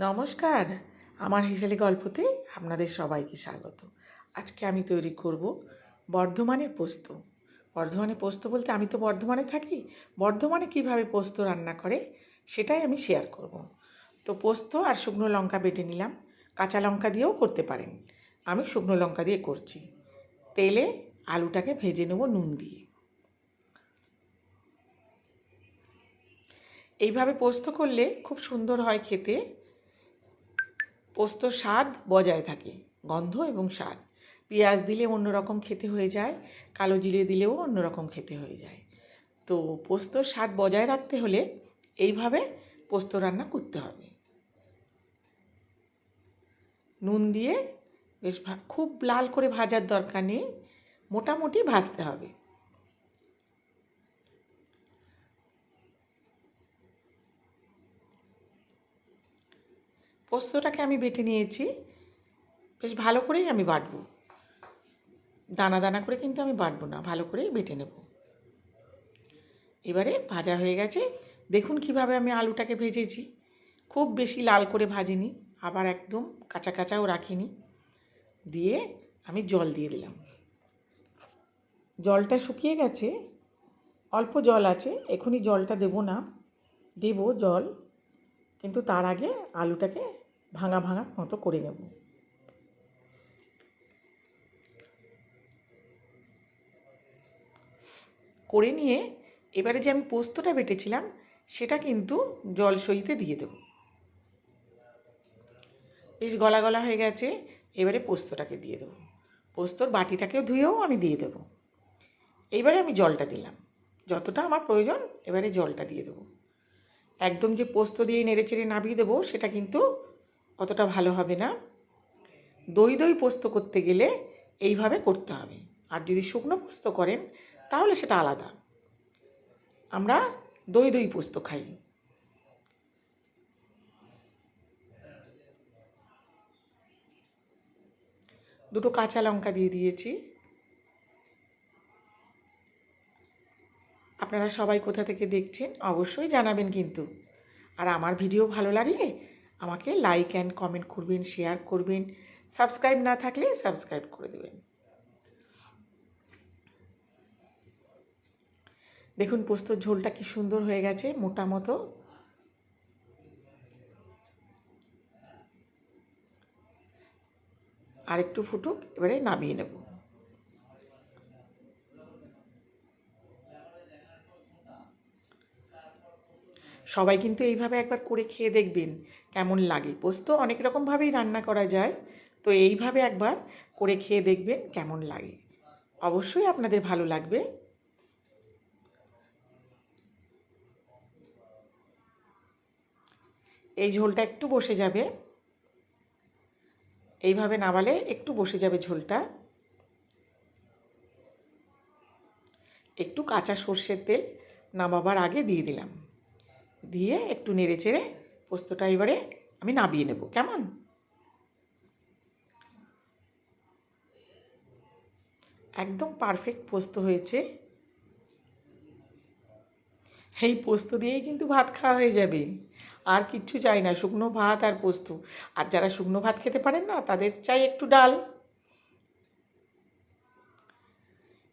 নমস্কার। আমার হিসালি গল্পতে আপনাদের সবাইকে স্বাগত। আজকে আমি তৈরি করব বর্ধমানের পোস্ত। বর্ধমানে পোস্ত বলতে আমি তো বর্ধমানে থাকি। বর্ধমানে কীভাবে পোস্ত রান্না করে সেটাই আমি শেয়ার করব। তো পোস্ত আর শুকনো লঙ্কা বেটে নিলাম। কাঁচা লঙ্কা দিয়েও করতে পারেন। আমি শুকনো লঙ্কা দিয়ে করছি। তেলে আলুটাকে ভেজে নেব নুন দিয়ে। এইভাবে পোস্ত করলে খুব সুন্দর হয় খেতে। পোস্তর স্বাদ বজায় থাকে, গন্ধ এবং স্বাদ। পেঁয়াজ দিলে অন্যরকম খেতে হয়ে যায়, কালো জিরে দিলেও অন্যরকম খেতে হয়ে যায়। তো পোস্তর স্বাদ বজায় রাখতে হলে এইভাবে পোস্ত রান্না করতে হবে। নুন দিয়ে বেশ খুব লাল করে ভাজার দরকার নেই, মোটামুটি ভাজতে হবে। পোস্তটাকে আমি বেটে নিয়েছি। বেশ ভালো করেই আমি বাটবো। দানা দানা করে কিন্তু আমি বাটবো না, ভালো করেই বেটে নেব। এবারে ভাজা হয়ে গেছে। দেখুন কীভাবে আমি আলুটাকে ভেজেছি। খুব বেশি লাল করে ভাজিনি, আবার একদম কাঁচা কাঁচাও রাখিনি। দিয়ে আমি জল দিয়ে দিলাম। জলটা শুকিয়ে গেছে, অল্প জল আছে, এখনই জলটা দেব না। দেব জল। কিন্তু তার আগে আলুটাকে ভাঙা ভাঙা মতো করে নেব। করে নিয়ে এবারে যে আমি পোস্তটা বেটেছিলাম, সেটা কিন্তু জল সইতে দিয়ে দেব। বেশ গলা গলা হয়ে গেছে, এবারে পোস্তটাকে দিয়ে দেবো। পোস্তর বাটিটাকেও ধুয়েও আমি দিয়ে দেবো। এইবারে আমি জলটা দিলাম। যতটা আমার প্রয়োজন, এবারে জলটা দিয়ে দেবো। একদম যে পোস্ত দিয়ে নেড়ে চেড়ে নামিয়ে দেবো, সেটা কিন্তু অতটা ভালো হবে না। দই দই পোস্ত করতে গেলে এইভাবে করতে হবে। আর যদি শুকনো পোস্ত করেন, তাহলে সেটা আলাদা। আমরা দই দই পোস্ত খাই। দুটো কাঁচা লঙ্কা দিয়ে দিয়েছি। আপনারা সবাই কোথা থেকে দেখছেন, অবশ্যই জানাবেন কিন্তু। আর আমার ভিডিও ভালো লাগলে আমাকে লাইক অ্যান্ড কমেন্ট করবেন শেয়ার করবেন। সাবস্ক্রাইব না থাকলে সাবস্ক্রাইব করে দেবেন। দেখুন, পোস্তর ঝোলটা কি সুন্দর হয়ে গেছে, মোটা মতো। আর একটু ফুটুক, এবারে নামিয়ে নেব। সবাই কিন্তু এইভাবে একবার করে খেয়ে দেখবেন কেমন লাগে। পোস্ত অনেক রকমভাবেই রান্না করা যায়, তো এইভাবে একবার করে খেয়ে দেখবেন কেমন লাগে। অবশ্যই আপনাদের ভালো লাগবে। এই ঝোলটা একটু বসে যাবে। এইভাবে নামালে একটু বসে যাবে ঝোলটা। একটু কাঁচা সর্ষের তেল নামাবার আগে দিয়ে দিলাম। দিয়ে একটু নেড়ে চেড়ে পোস্তটা এবারে আমি নাবিয়ে নেব। কেমন? একদম পারফেক্ট পোস্ত হয়েছে। এই পোস্ত দিয়েই কিন্তু ভাত খাওয়া হয়ে যাবে। আর কিচ্ছু চাই না, শুকনো ভাত আর পোস্ত। আর যারা শুকনো ভাত খেতে পারেন না, তাদের চাই একটু ডাল।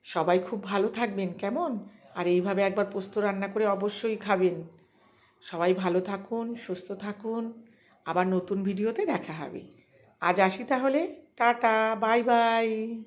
সবাই খুব ভালো থাকবেন, কেমন? আর এইভাবে একবার পোস্ত রান্না করে অবশ্যই খাবেন। সবাই ভালো থাকুন, সুস্থ থাকুন। আবার নতুন ভিডিওতে দেখা হবে। আজ আসি তাহলে। Ta ta, bye bye.